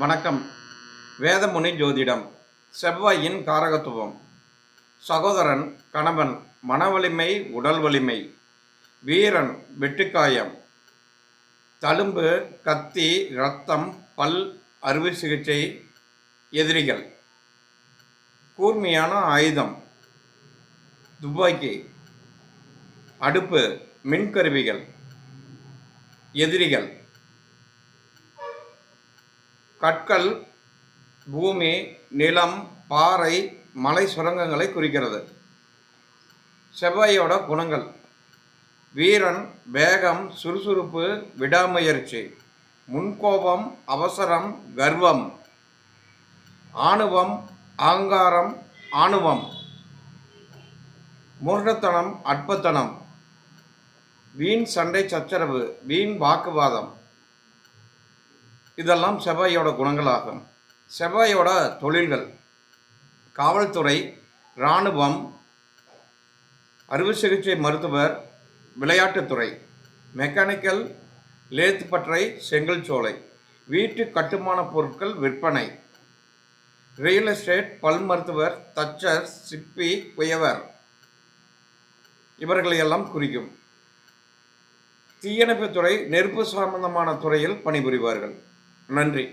வணக்கம். வேதமுனி ஜோதிடம். செவ்வாயின் காரகத்துவம். சகோதரன் கணவன் மனவலிமை உடல் வலிமை. வீரன் வெட்டுக்காயம். தழும்பு கத்தி இரத்தம் பல் அறுவை சிகிச்சை எதிரிகள். கூர்மையான ஆயுதம். துப்பாக்கி. அடுப்பு மின்கருவிகள். எதிரிகள். கற்கள் பூமி நிலம் பாறை மலை சுரங்கங்களை குறிக்கிறது. செவ்வாயோட குணங்கள். வீரன் வேகம் சுறுசுறுப்பு விடாமுயற்சி முன்கோபம் அவசரம் கர்வம் ஆணுவம் ஆங்காரம் ஆணுவம் முருகத்தனம் அற்பத்தனம் வீண் சண்டை சச்சரவு வீண் வாக்குவாதம் இதெல்லாம் செவ்வாயோட குணங்களாகும். செவ்வாயோட தொழில்கள் காவல்துறை இராணுவம் அறுவை சிகிச்சை மருத்துவர் விளையாட்டுத்துறை மெக்கானிக்கல் லேத் பற்றை செங்கல் சோலை வீட்டு கட்டுமான பொருட்கள் விற்பனை ரியல் எஸ்டேட் பல் மருத்துவர் தச்சர் சிப்பி குயவர் இவர்களையெல்லாம் குறிக்கும். தீயணைப்புத்துறை நெருப்பு சம்பந்தமான துறையில் பணிபுரிவார்கள். நன்றி.